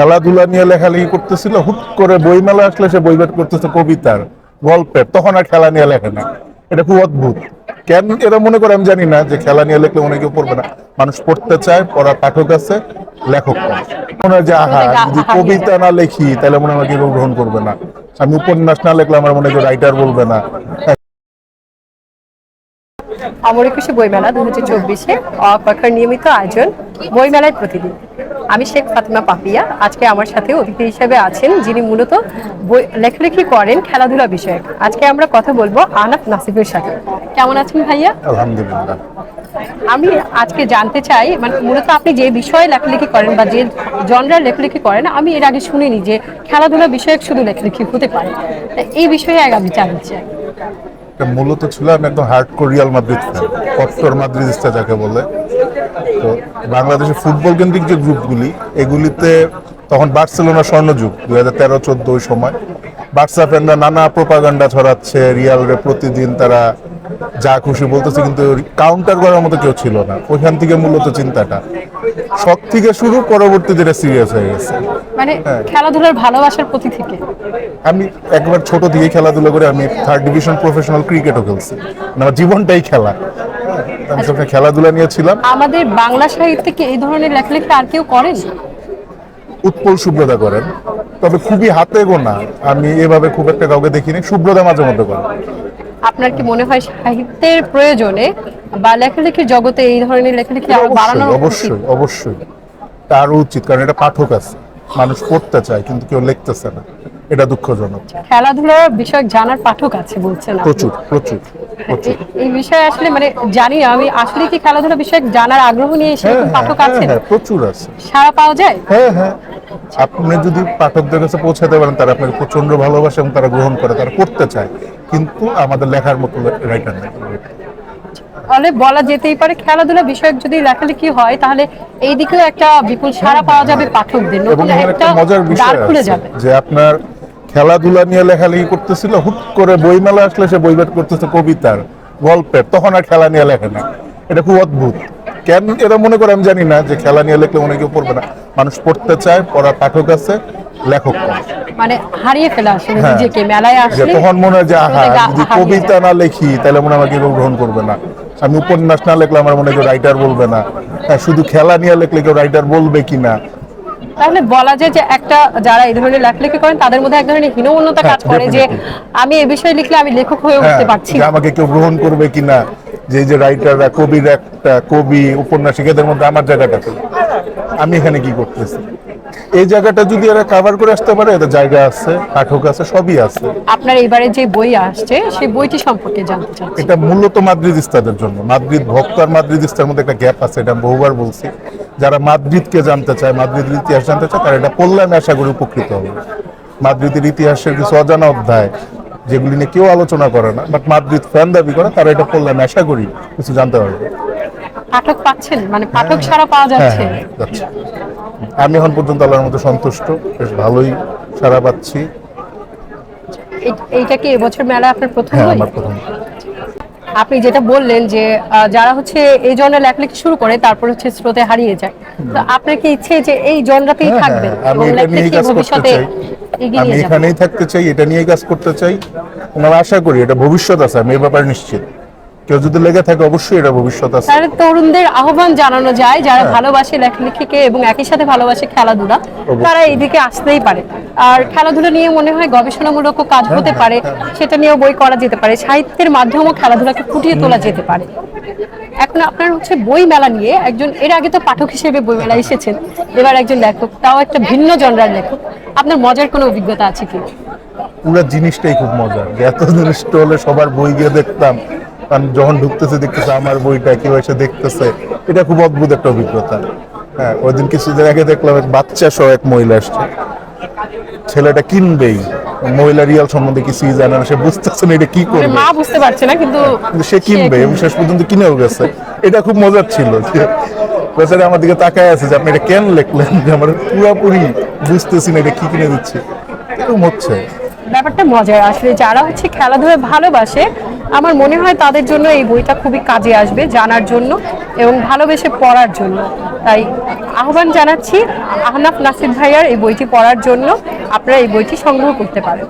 খেলাধুলা নিয়ে লেখালেখি করতেছিল হুট করে বইমেলা আসলে সে বই বের করতেছে কবিতার গল্পের তখন আর খেলা নিয়ে লেখে না। এটা খুব অদ্ভুত। কেন এরা মনে করে আমি জানি না যে খেলা নিয়ে লেখলে কেউ পড়বে না। মানুষ পড়তে চায় পড়ার পাঠক আছে লেখক। মনে হয় যে আহা যদি কবিতা না লেখি তাহলে মনে হয় কেউ গ্রহণ করবে না। আমি উপন্যাস না লেখলে আমার মনে হয় রাইটার বলবে না। অমর একুশে বইমেলা দু হাজার চব্বিশে অপাখার নিয়মিত আয়োজন বইমেলায় প্রতিদিন। আমি শেখ ফাতিমা পাপিয়া আজকে আমার সাথে অতিথি হিসেবে আছেন যিনি মূলত বই লেখালেখি করেন খেলাধুলা বিষয়ক। আজকে আমরা কথা বলব আনাফ নাসিফের সাথে। কেমন আছেন ভাইয়া? আলহামদুলিল্লাহ। আমি আজকে জানতে চাই মানে মূলত আপনি যে বিষয়ে লেখালেখি করেন বা যে জনরার লেখালেখি করেন আমি এর আগে শুনিনি যে খেলাধুলা বিষয়ক শুধু লেখালেখি হতে পারে। এই বিষয়ে আগে আমি জানতে চাই। এটা মূলত ছিল, আমি একদম হার্ড কোরিয়াল মাদ্রিদ ফ্যান কট্টর মাদ্রিদিস্তা যাকে বলে। তো বাংলাদেশের ফুটবল কেন্দ্রিক যে গ্রুপগুলি, এগুলিতে তখন বার্সেলোনা স্বর্ণযুগ দু হাজার তেরো চোদ্দ ওই সময়। বার্সা ফ্যানরা নানা প্রোপাগান্ডা ছড়াচ্ছে রিয়ালরে প্রতিদিন তারা যা খুশি বলতেছে কিন্তু কাউন্টার করার মতো কেউ ছিল না। ওইখান থেকে মূলত চিন্তাটা। শখ থেকে শুরু পরবর্তীতে এটা সিরিয়াস হয়ে গেছে। মানে হ্যাঁ। খেলাধুলার ভালোবাসার প্রতি থেকে? আমি একবার ছোট থেকে খেলাধুলা করে আমি থার্ড ডিভিশন প্রফেশনাল ক্রিকেটও খেলছি। মানে আমার জীবনটাই খেলা। আমি সবসময় খেলাধুলা নিয়েছিলাম আমাদের বাংলা সাহিত্যে কি এই ধরনের লেখালেখি আর কেউ করেন? উৎপল সুব্রতা করেন। তবে খুবই হাতে গোনা। আমি এভাবে খুব একটা কাউকে দেখিনি। সুব্রতা মাঝে মধ্যে করেন। আপনার কি মনে হয় সাহিত্যের প্রয়োজনে বা লেখালেখির জগতে এই ধরনের লেখালেখি আরও বাড়ানো অবশ্যই অবশ্যই। তার উচিত কারণ এটা পাঠক আছে মানুষ পড়তে চায় কিন্তু কেউ লিখতেছে না। এটা দুঃখজনক। খেলাধুলার বিষয়ক জানার পাঠক আছে বলছেন প্রচুর প্রচুর এই বিষয়ে আসলে মানে জানি আমি আসলে কি খেলাধুলা বিষয়ক জানার আগ্রহ নিয়ে সেরকম হ্যাঁ, পাঠক হ্যাঁ, আছেন? হ্যাঁ, প্রচুর আছে। সারা পাওয়া যায়? হ্যাঁ হ্যাঁ। আপনি যদি পাঠকদের কাছে পৌঁছাতে পারেন তারা আপনাকে প্রচণ্ড ভালোবাসে এবং তারা গ্রহণ করে তারা পড়তে চায়। কিন্তু আমাদের লেখার মতো রাইটার নেই। তাহলে বলা যেতেই পারে খেলাধুলা বিষয়ক যদি লেখালেখি হয় তাহলে এই দিকেও একটা বিপুল সারা পাওয়া যাবে পাঠকদের এবং একটা মজার বিষয় যে আপনার খেলাধুলা নিয়ে লেখালেখি করতেছিল হুট করে বইমেলা আসলে সে বই বের করতেছে কবিতার গল্পের তখন আর খেলা নিয়ে লেখে না। এটা খুব অদ্ভুত। কেন এটা মনে করে আমি জানি না যে খেলা নিয়ে লেখলে অনেকে পড়বে না। মানুষ পড়তে চায় পড়ার পাঠক আছে লেখক। মানে হারিয়ে ফেলা আসলে হ্যাঁ। নিজেকে মেলায় আসলে তখন মনে হয় যে যদি কবিতা না লেখি তাহলে মনে আমাকে কেউ গ্রহণ করবে না। আমি উপন্যাস না লেখলে আমার মনে কেউ রাইটার বলবে না। হ্যাঁ, শুধু খেলা নিয়ে লেখলে কেউ রাইটার বলবে কিনা তাহলে বলা যায় যে একটা যারা এই ধরনের লেখালেখি করেন তাদের মধ্যে এক ধরনের হীনমন্যতা কাজ করে যে. আমি এই বিষয়ে লিখলে আমি লেখক হয়ে উঠতে পারছি না। আমাকে কেউ গ্রহণ করবে কিনা যে যে রাইটাররা কবির একটা কবি উপন্যাসিক এদের মধ্যে আমার জায়গাটা আমি এখানে কি করতেছি? এই জায়গাটা যদি এরা কাভার করে আসতে পারে এদের জায়গা আছে পাঠক আছে সবই আছে। আপনার এবারে যে বই আসছে সেই বইটি সম্পর্কে জানতে চাচ্ছি। এটা মূলত মাদ্রিদিস্তাদের জন্য। মাদ্রিদ ভক্ত আর মাদ্রিদিস্তার মধ্যে একটা গ্যাপ আছে এটা বহুবার বলছি। যারা মাদ্রিদকে জানতে চায় মাদ্রিদের ইতিহাস জানতে চায় তারা এটা পড়লে আমি আশা করি উপকৃত হবে। মাদ্রিদের ইতিহাসের কিছু অজানা অধ্যায় যেগুলি নিয়ে কেউ আলোচনা করে না বাট মাদ্রিদ ফ্যান দাবি করে তারা এটা পড়লে আমি আশা করি কিছু জানতে পারবে। পাঠক পাচ্ছেন? মানে পাঠক সারা পাওয়া হ্যাঁ হ্যাঁ যাচ্ছে। আমি এখন পর্যন্ত আল্লাহর মতো সন্তুষ্ট। বেশ ভালোই সারা পাচ্ছি। এই- এইটা কি এবছর মেলা আপনার প্রথম হ্যাঁ আমার প্রথম। আপনি যেটা বললেন যে যারা হচ্ছে এই জনের লেখালেখি শুরু করে তারপর হচ্ছে স্রোতে হারিয়ে যায়। তো আপনার কি ইচ্ছে যে এই জনরাতেই হ্যাঁ, থাকবেন হ্যাঁ, আমি এটা লেখালেখি কাজ করতে চাই। আমি এখানেই থাকতে চাই এটা নিয়ে কাজ করতে চাই। এবং আমি আশা করি এটা ভবিষ্যৎ আছে আমি এ ব্যাপারে নিশ্চিত। কেউ যদি লেগে থাকে অবশ্যই এটা ভবিষ্যৎ আছে। তরুণদের আহ্বান জানানো যায় যারা হ্যাঁ। ভালোবাসে লেখালেখিকে এবং একই সাথে ভালোবাসে খেলাধুলা তারা এইদিকে আসতেই পারে। আর খেলাধুলা নিয়ে মনে হয় গবেষণামূলক কাজ হ্যাঁ, হতে পারে সেটা নিয়েও বই করা যেতে পারে সাহিত্যের মাধ্যমেও খেলাধুলাকে ফুটিয়ে তোলা যেতে পারে। এখন আপনার হচ্ছে বই মেলা নিয়ে একজন এর আগে তো পাঠক হিসেবে বই মেলা এসেছেন এবার একজন লেখক তাও একটা ভিন্ন জনরার লেখক। আপনার মজার কোনো অভিজ্ঞতা আছে কি? পুরো জিনিসটাই খুব মজার। যে এতদিন স্টলে সবার বই গিয়ে দেখতাম কারণ যখন ঢুকতেছে দেখতেছে আমার বইটা কেউ এসে দেখতেছে। এটা খুব অদ্ভুত একটা অভিজ্ঞতা। হ্যাঁ ওই দিন কিছুদিন আগে দেখলাম এক বাচ্চা সহ এক মহিলা আসছে ছেলেটা কিনবেই। মহিলা রিয়াল সম্বন্ধে কিছুই জানে না সে বুঝতেছে না এটা কি মানে করবে। মা বুঝতে পারছে না কিন্তু সে কিনবে এবং শেষ পর্যন্ত কিনেও গেছে। এটা খুব মজার ছিল বেচারা আমার দিকে তাকায় আছে যে আপনি এটা কেন লিখলেন? যে আমার পুরোপুরি বুঝতেছি না এটা কি কিনে দিচ্ছে। এরকম হচ্ছে। ব্যাপারটা মজার। আসলে যারা হচ্ছে খেলাধুলা ভালোবাসে আমার মনে হয় তাদের জন্য এই বইটা খুবই কাজে আসবে জানার জন্য এবং ভালোবেসে পড়ার জন্য। তাই আহ্বান জানাচ্ছি আহনাফ নাসির ভাইয়ার এই বইটি পড়ার জন্য। আপনারা এই বইটি সংগ্রহ করতে পারেন।